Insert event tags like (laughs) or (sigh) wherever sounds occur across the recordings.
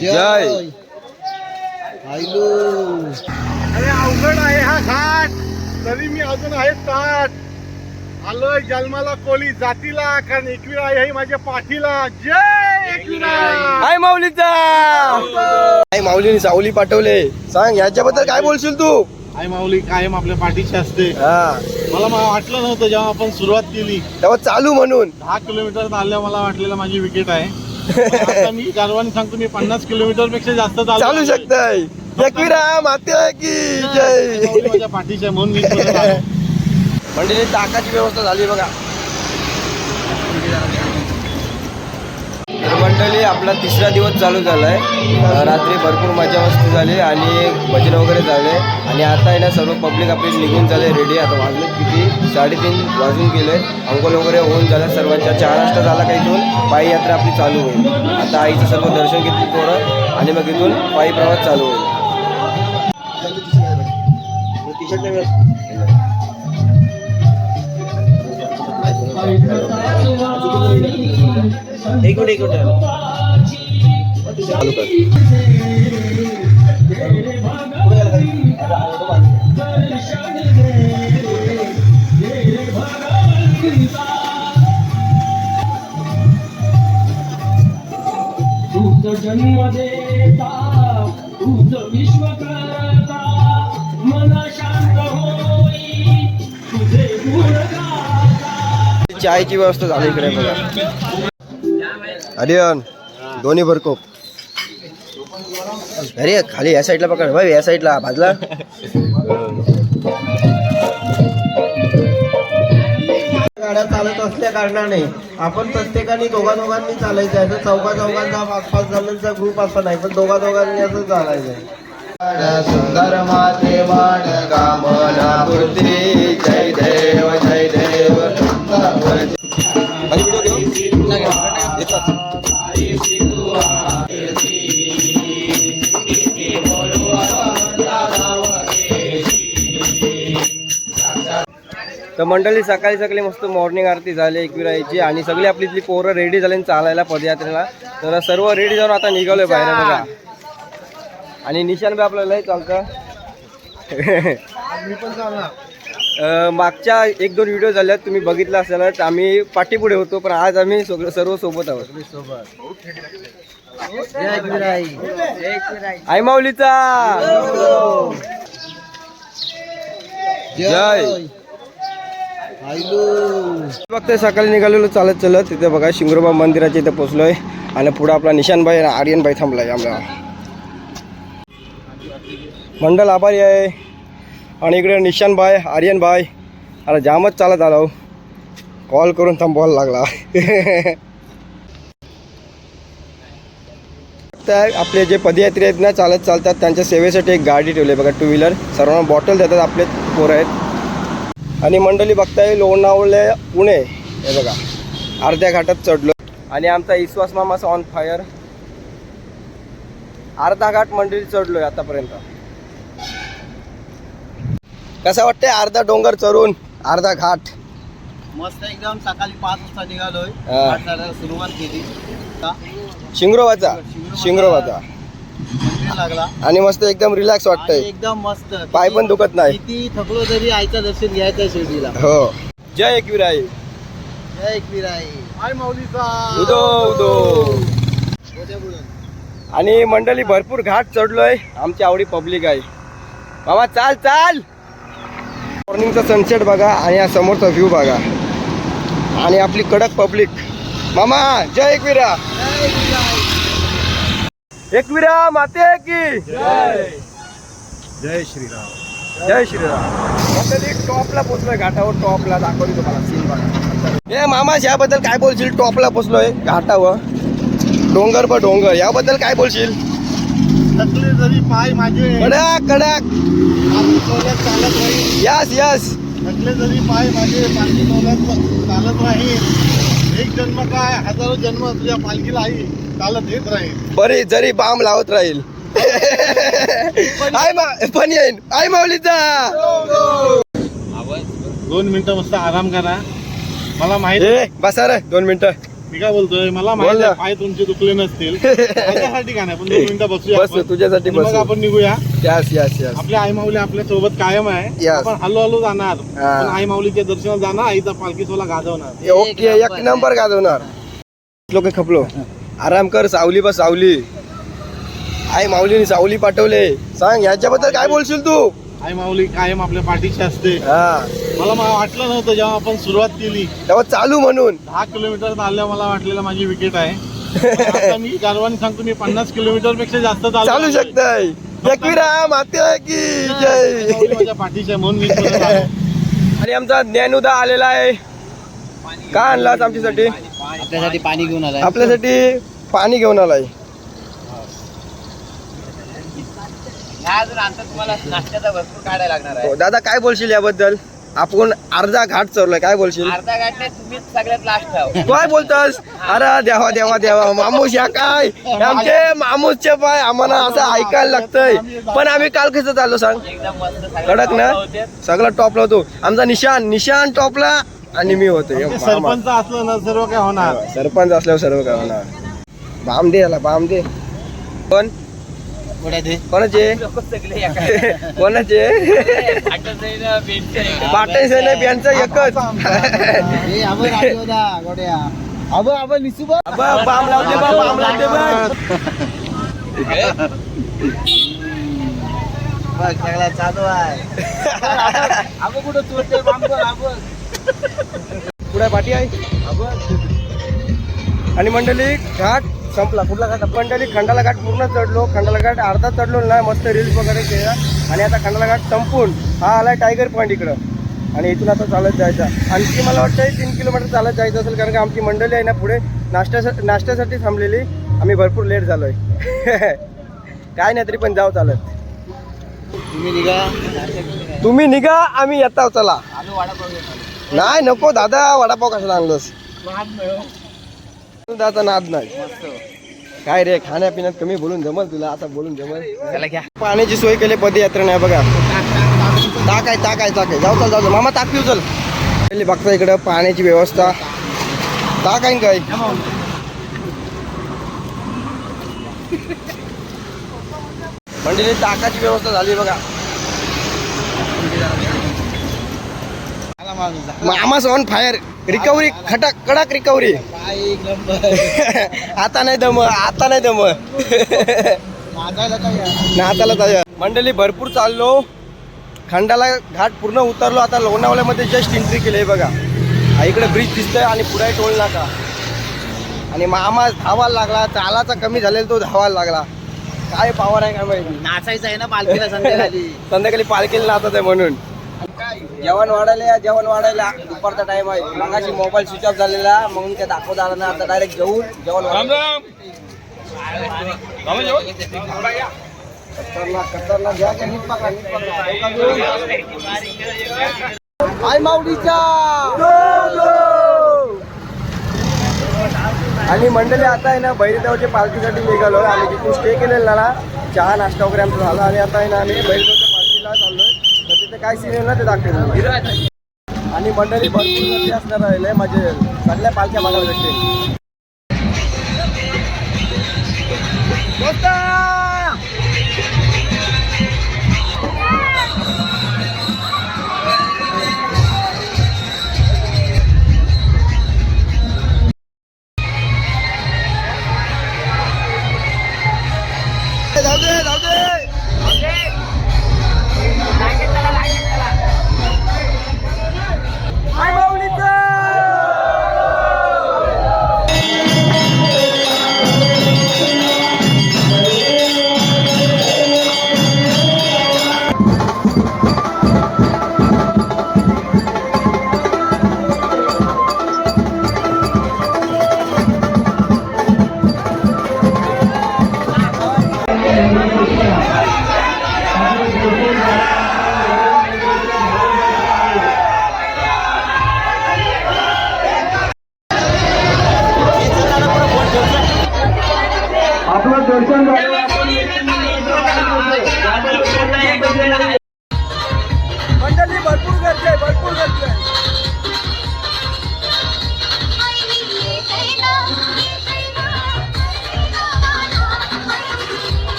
जय। अरे अवघड आहे हा घाट. तरी मी अजून आहे ताट आलोय जन्माला कोली जातीला कारण एकविरा आहे ही माझ्या पाठीला. जय एकविरा! हाय माऊलीचा! हाय माऊलीने सावली पाठवले. सांग याच्याबद्दल काय बोलशील तू? आई माऊली कायम आपल्या पाठीशी असते. हा. मला वाटलं नव्हतं जेव्हा आपण सुरुवात केली. तेव्हा चालू म्हणून. दहा किलोमीटर चालल्या मला वाटलेलं माझी विकेट आहे. पण (laughs) आता मी गर्वाने सांगतो मी पन्नास किलोमीटरपेक्षा जास्त चालू आहे. शकतय. एकविरा माते की जय. माऊली माझ्या पाठीशी आहे म्हणून मी. (laughs) मंडळी ताकाची व्यवस्था झाली बघा. टोटली आपला तिसरा दिवस चालू झाला आहे रात्री भरपूर मजा मस्ती झाली आणि भजन वगैरे झाले. आणि आता आहे ना सर्व पब्लिक आपली निघून झाले रेडी आता वाजले किती? साडेतीन वाजून गेले. अंकोल वगैरे होऊन झालं सर्वांच्या. चार वाजता झाला का इथून? पायी यात्रा आपली चालू होईल. आता आईचं सर्व दर्शन घेतली पोरं आणि मग इथून पायी प्रवास चालू होईल. एक मिनिट एक मिनिट जन्म देता तूच विश्व करता मन शांत होई तुझे गुण गाता. चायची व्यवस्था झाली इकडे बघा. अरियन दोन्ही भरकोप. अरे खाली या साईडला पकड. भाई या साईडला बाजला गाड्या चालत असल्या कारणाने आपण प्रत्येकाने दोघा दोघांनी चालायचं आहे. असं चौका चौघांचा पाच पाच जणांचा ग्रुप असं नाही पण दोघा दोघांनी असं चालायचं सुंदर माते वाण कामना पूर्ती जय देव जय देव. तर मंडळी सकाळी सकाळी मस्त मॉर्निंग आरती झाली एकविरायची आणि सगळी आपली इथली पोरं रेडी झाली चालायला पदयात्रेला. तर सर्व रेडी जाऊन आता निघालोय बाहेर बघा. आणि निशान बी आपल्याला लय चालतं. मी पण चालणार. अं, मागच्या एक दोन व्हिडिओ झाल्यात तुम्ही बघितलं असेल आम्ही पाठीपुढे होतो पण आज आम्ही सगळं सर्व सोबत आहोत. आई माऊलीचा. जय. बघते सकाळी निघालेलो चालत चालत. तिथे बघा शिंगरोबा मंदिराच्या इथे पोचलोय आणि पुढे आपला निशानबाई आणि आर्यनबाई थांबलाय आम्हाला मंडल आभारी आहे. आणि इकडे निशानबाई आर्यनबाई. अरे जामच चालत आलो. कॉल करून थांबवायला लागला. तर आपले जे पदयात्री आहेत ना चालत चालतात त्यांच्या सेवेसाठी एक गाडी ठेवली आहे. बघा टू व्हीलर सर्वांना बॉटल देतात आपले पोरं आहेत. आणि मंडळी बघताय लोणावळे पुणे. हे बघा अर्ध्या घाटात चढलो. आणि आमचा विश्वास मामाचा ऑन फायर अर्धा घाट मंडळी चढलोय आतापर्यंत. कसं वाटतंय अर्धा डोंगर चढून? अर्धा घाट. मस्त एकदम सकाळी पाच वाजता निघालोय. सुरुवात केली. शिंगरोबाचा शिंगरोबाचा लागला. आणि मस्त एकदम रिलॅक्स वाटतंय. एकदम मस्त. पाय पण दुखत नाही. किती थकलो तरी आईचं दर्शन घ्यायचं शिर्डीला. हो. जय एकविराई. जय एकवीर आहे आय माऊलीचा. उदो उदो. आणि मंडळी भरपूर घाट चढलोय. आमची आवडी पब्लिक आहे. मामा चाल चाल. मॉर्निंगचा सनसेट बघा आणि हा समोरचा व्ह्यू बघा. आणि आपली कडक पब्लिक. मामा जय एकविरा. एकविरा माते की। जय। श्रीराम. जय श्रीराम. टॉपला पोचलोय घाटावर टॉपला दाखवली तुम्हाला सीन बघा. ए मामा याबद्दल काय बोलशील? टॉपला पोचलोय घाटावर. डोंगर ब डोंगर. याबद्दल काय बोलशील? जरी पाय माझे. कडक कडक. चालत राहील. Yes yes. जरी पाय माझे चालत राहील. एक जन्म काय? हजारो जन्म तुझ्या पालखीला आई चालत येत राहील. बरी जरी बाम लावत राहील. आय मा पण येईन. आय माऊलीचा दोन मिनिटं मस्त आराम करा. मला माहीत ए बसा रे दोन मिनिटं. मी काय बोलतोय? मला माहीत. आहे पाय तुमचे दुखले नसतील. (laughs) माझ्यासाठी काय नाही? पण दोन मिनिटं बसूया बस आपण. तुझ्यासाठी आणि मग बस. आपण निघूया. यस यस यस आपल्या आई माऊली आपल्यासोबत कायम आहे. Yes. आपण हळू हळू जाणार. हा. पण आई माऊलीच्या दर्शनात जाणार आईचा पालखी सोला गाजवणार. ओके एक नंबर. गाजवणार. लोक खपलो. आराम कर सावली बस सावली. आई माऊलीने सावली पाठवले. सांग याच्याबद्दल काय बोलशील तू? आई माऊली कायम आपल्या पाठीशी असते. हा. मला मा- वाटलं नव्हतं जेव्हा आपण सुरुवात केली. तेव्हा चालू म्हणून. दहा किलोमीटर चालल्या मला वाटलेलं माझी विकेट आहे. पण आता मी (laughs) गर्वाने सांगतो मी पन्नास किलोमीटरपेक्षा जास्त चालू चालू शकतय. एकविरा माते की आई माऊली जय (laughs) माझ्या पाठीशी आहे म्हणून मी (laughs) इथपर्यंत आलो. आणि आमचा ज्ञानुदा आलेला आहे. का आणलास आमच्यासाठी? आपल्यासाठी पाणी घेऊन आलाय. आपल्यासाठी पाणी घेऊन आलाय. अजून अंतर तुम्हाला नाश्त्याचा भरपूर काढायला लागणार आहे. हो, दादा काय बोलशील याबद्दल? आपण अर्धा घाट चरलोय काय बोलशील? अर्धा गाठण्यात तुम्हीच सगळ्यात लास्ट आहो काय बोलतोस अरे देवा देवा देवा मामूस या काय? आमचे मामूसचे पाय आम्हाला असं ऐकायला लागतंय. पण आम्ही काल कसं चाललो सांग? एकदम मस्त सगळ्यात कडक ना? होते. सगळं टॉपला होतो. आमचा निशान निशान टॉपला आणि मी होतो. मामा. सरपंच असलं ना सर्व काय होणार. सरपंच असल्यावर सर्व काय होणार. बाम दे याला बाम दे. ते? कोणाचे? कोणाचे. पाटील सेने यांचं एकच. अब अब निसुबा. बाम लावते बा बाम लावते बा. बघ, सगळा चालू आहे. आपण कुठं चोरते? बांबू पुढे पाठी आहे आणि मंडळी घाट संपला. कुठला घाट? मंडळी खंडाला घाट पूर्ण चढलो. खंडाला घाट अर्धा चढलो ना मस्त रील्स वगैरे केला. आणि आता खंडाला घाट संपून हा आलाय टायगर पॉईंट इकडं. आणि इथून आता चालत जायचा. आणखी मला वाटतं तीन किलोमीटर चालत जायचं असेल कारण का आमची मंडळी आहे ना पुढे नाश्त्यासाठी नाश्त्यासाठी थांबलेली. आम्ही भरपूर लेट झालोय. (laughs) काय नाही तरी पण जाऊ चालत. तुम्ही निघा. तुम्ही निघा आम्ही येताव चला. आलो. नाही नको दादा वडापाव कशाला आणलंस? दादा नाद नाही. काय रे खाण्यापिण्यात कमी बोलून जमल तुला? आता बोलून जमल. घ्या. पाण्याची सोय केली पदयात्रा नाही बघा. ताक आहे ताक आहे ताक आहे जाऊ चल जाऊ चल. मामा ताक पिऊ चल. पहिले बघता इकडं पाण्याची व्यवस्था. ताक आहे न काय? म्हणजे ताकाची व्यवस्था झाली बघा. मामास ऑन फायर रिकव्हरी खटक कडक रिकव्हरी (laughs) आता नाही दम आता नाही दम? (laughs) नाताला जाऊया मंडळी भरपूर चाललो. खंडाला घाट पूर्ण उतरलो. आता लोणावळ्यामध्ये जस्ट एंट्री केली आहे बघा. इकडे ब्रिज दिसतोय आणि पुढे टोल नाका. आणि मामा धावायला लागला. चालाचा कमी झालेला तो धावायला लागला. काय पावर आहे काय माहिती? नाचायचं आहे ना पालखीला संध्याकाळी. (laughs) संध्याकाळी पालखीला नाचत आहे म्हणून. जेवण वाढायला या जेवण वाढायला. दुपारचा टाइम आहे. मगाशी मोबाईल स्विच ऑफ झालेला. म्हणून ते दाखवत आला ना आता डायरेक्ट जेवून जेवण. खतरनाक घ्या. आई माऊलीचा आणि मंडळी आता आहे ना भैरदेवाच्या पालखीसाठी निघालो आम्ही तिथून स्टे केलेला ना चहा नाश्ता वगैरे आमचा झाला आणि आता आहे ना आम्ही चाललोय तिथे काय सीन आहे ना ते दाखवेल आणि मंडळी भरपूर गर्दी असणार आहे येईल. सगळ्या पालख्या बघायला भेटते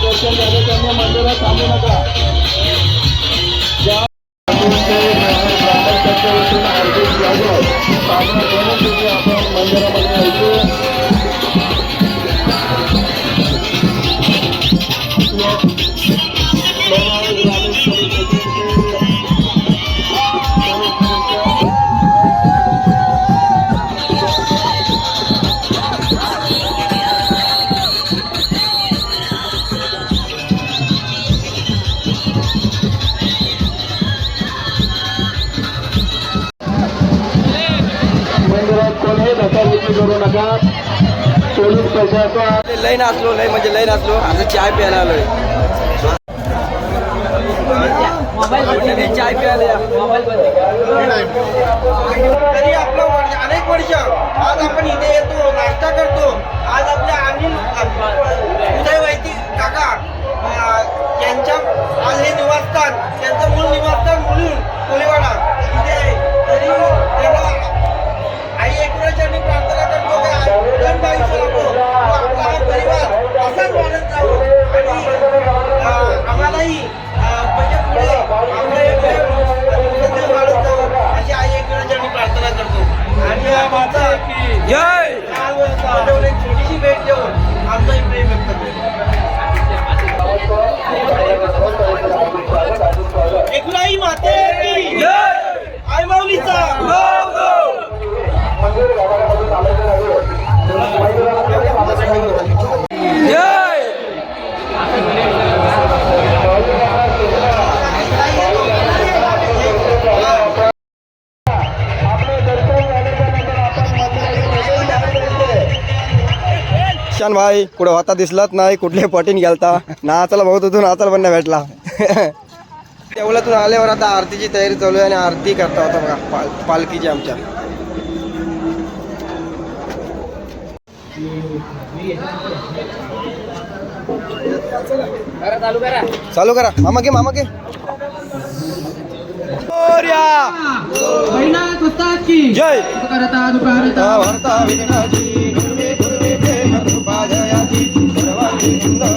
दर्शन झाले त्यांनी मंदिरात थांबू नका ज्या ग्रामस्थांच्या वतीनं हार्दिक स्वागत. सामना करून तुम्ही आपण मंदिरामध्ये नका पोलीस प्रशासन लय नाचलो लय म्हणजे लय नाचलो. आता चाय प्यायला आलोय. चाय प्यायला या. तरी आपलं वर्ष अनेक वर्ष. आज आपण इथे येतो नाश्ता करतो. आज आपल्या अनिल उदय वैदिक काका यांच्या आज हे निवासस्थान त्यांचं मूळ निवासस्थान करतो आणि शान भाई कुठं होता दिसलाच नाही कुठल्या पटीन गेलता? नाचाला बघत होतो नाचाला पण नाही भेटला. (laughs) तेवढ्यातून आल्यावर आता आरतीची तयारी चालू आहे आणि आरती करता होता बघा पाल पालखीची आमच्या. चालू करा. मामा के मामा के मोरया. जय! भरता थांबा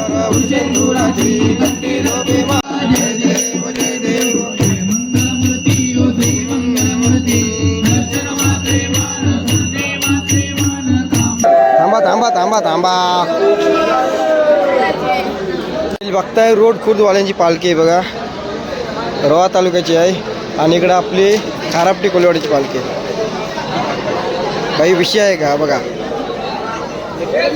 थांबा थांबा थांबा. बघताय रोड खुर्दवाल्यांची पालखी आहे बघा. रवा तालुक्याची आहे आणि इकडं आपली खारापटी कोलेवाडीची पालखी आहे. काही विषय आहे का? बघा. उद्या